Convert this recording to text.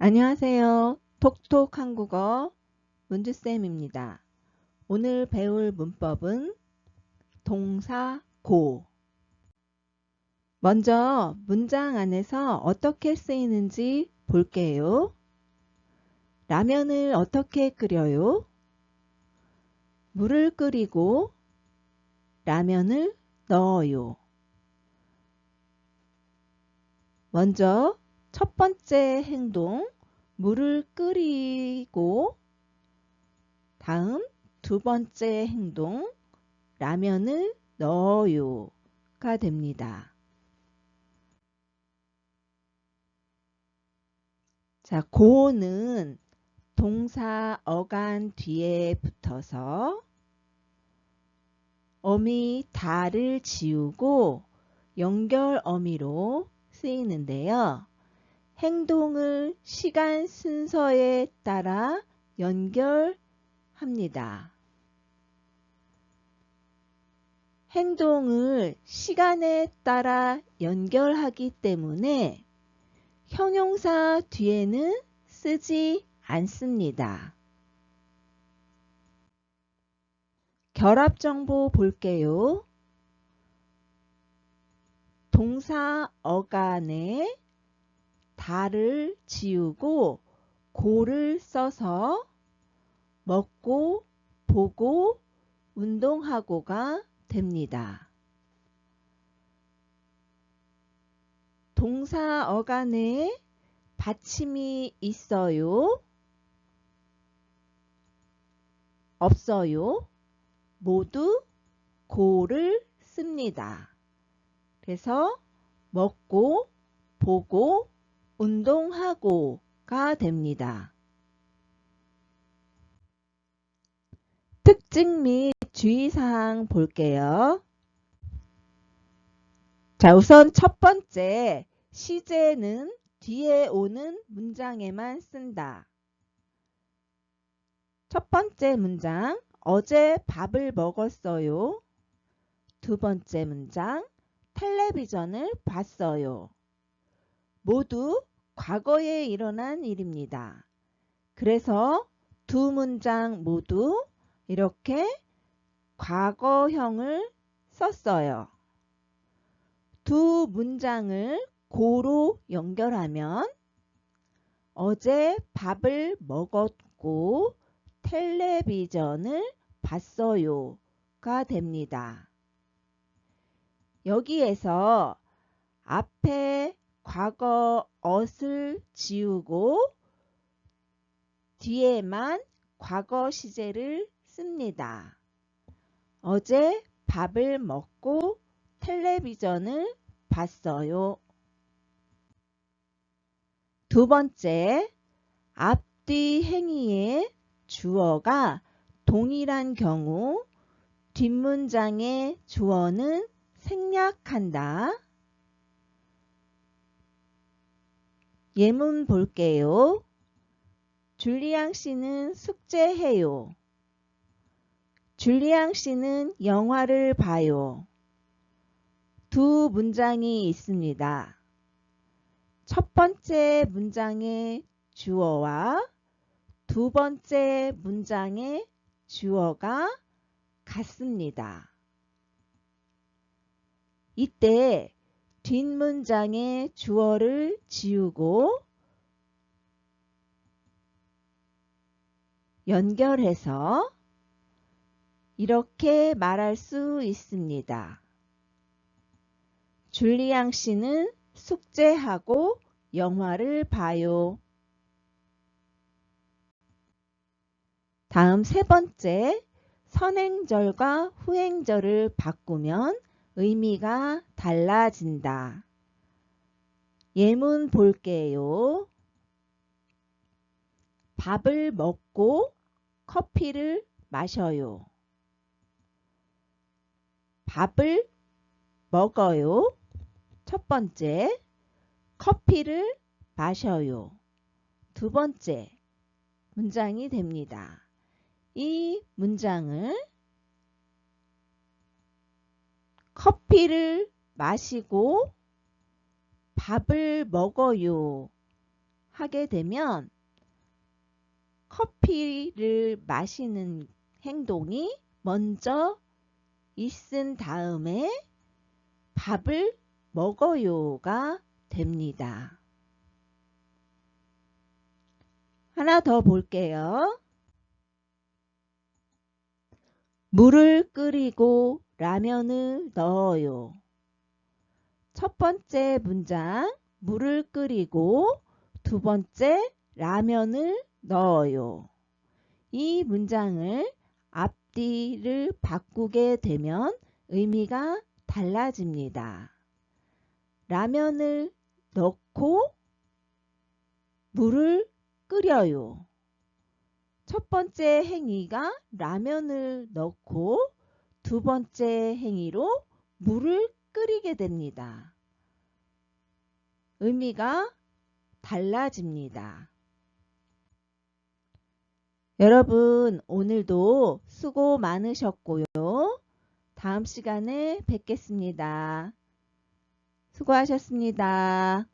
안녕하세요. 톡톡 한국어 문주쌤입니다. 오늘 배울 문법은 동사 고. 먼저 문장 안에서 어떻게 쓰이는지 볼게요. 라면을 어떻게 끓여요? 물을 끓이고 라면을 넣어요. 먼저 첫 번째 행동 물을 끓이고 다음 두 번째 행동 라면을 넣어요가 됩니다. 자, 고는 동사 어간 뒤에 붙어서 어미 다를 지우고 연결 어미로 쓰이는데요. 행동을 시간 순서에 따라 연결합니다. 행동을 시간에 따라 연결하기 때문에 형용사 뒤에는 쓰지 않습니다. 결합 정보 볼게요. 동사 어간에 다를 지우고 고를 써서 먹고 보고 운동하고가 됩니다. 동사 어간에 받침이 있어요? 없어요? 모두 고를 씁니다. 그래서 먹고 보고 운동하고가 됩니다. 특징 및 주의사항 볼게요. 자, 우선 첫 번째, 시제는 뒤에 오는 문장에만 쓴다. 첫 번째 문장, 어제 밥을 먹었어요. 두 번째 문장, 텔레비전을 봤어요. 모두 과거에 일어난 일입니다. 그래서 두 문장 모두 이렇게 과거형을 썼어요. 두 문장을 고로 연결하면 어제 밥을 먹었고 텔레비전을 봤어요 가 됩니다. 여기에서 앞에 과거 엇을 지우고 뒤에만 과거 시제를 씁니다. 어제 밥을 먹고 텔레비전을 봤어요. 두 번째, 앞뒤 행위의 주어가 동일한 경우 뒷문장의 주어는 생략한다. 예문 볼게요. 줄리앙 씨는 숙제해요. 줄리앙 씨는 영화를 봐요. 두 문장이 있습니다. 첫 번째 문장의 주어와 두 번째 문장의 주어가 같습니다. 이때 뒷문장의 주어를 지우고 연결해서 이렇게 말할 수 있습니다. 줄리앙 씨는 숙제하고 영화를 봐요. 다음 세 번째, 선행절과 후행절을 바꾸면 의미가 달라진다. 예문 볼게요. 밥을 먹고 커피를 마셔요. 밥을 먹어요. 첫 번째, 커피를 마셔요. 두 번째 문장이 됩니다. 이 문장을 커피를 마시고 밥을 먹어요 하게 되면 커피를 마시는 행동이 먼저 있은 다음에 밥을 먹어요가 됩니다. 하나 더 볼게요. 물을 끓이고 라면을 넣어요. 첫 번째 문장, 물을 끓이고 두 번째, 라면을 넣어요. 이 문장을 앞뒤를 바꾸게 되면 의미가 달라집니다. 라면을 넣고 물을 끓여요. 첫 번째 행위가 라면을 넣고 두 번째 행위로 물을 끓이게 됩니다. 의미가 달라집니다. 여러분, 오늘도 수고 많으셨고요. 다음 시간에 뵙겠습니다. 수고하셨습니다.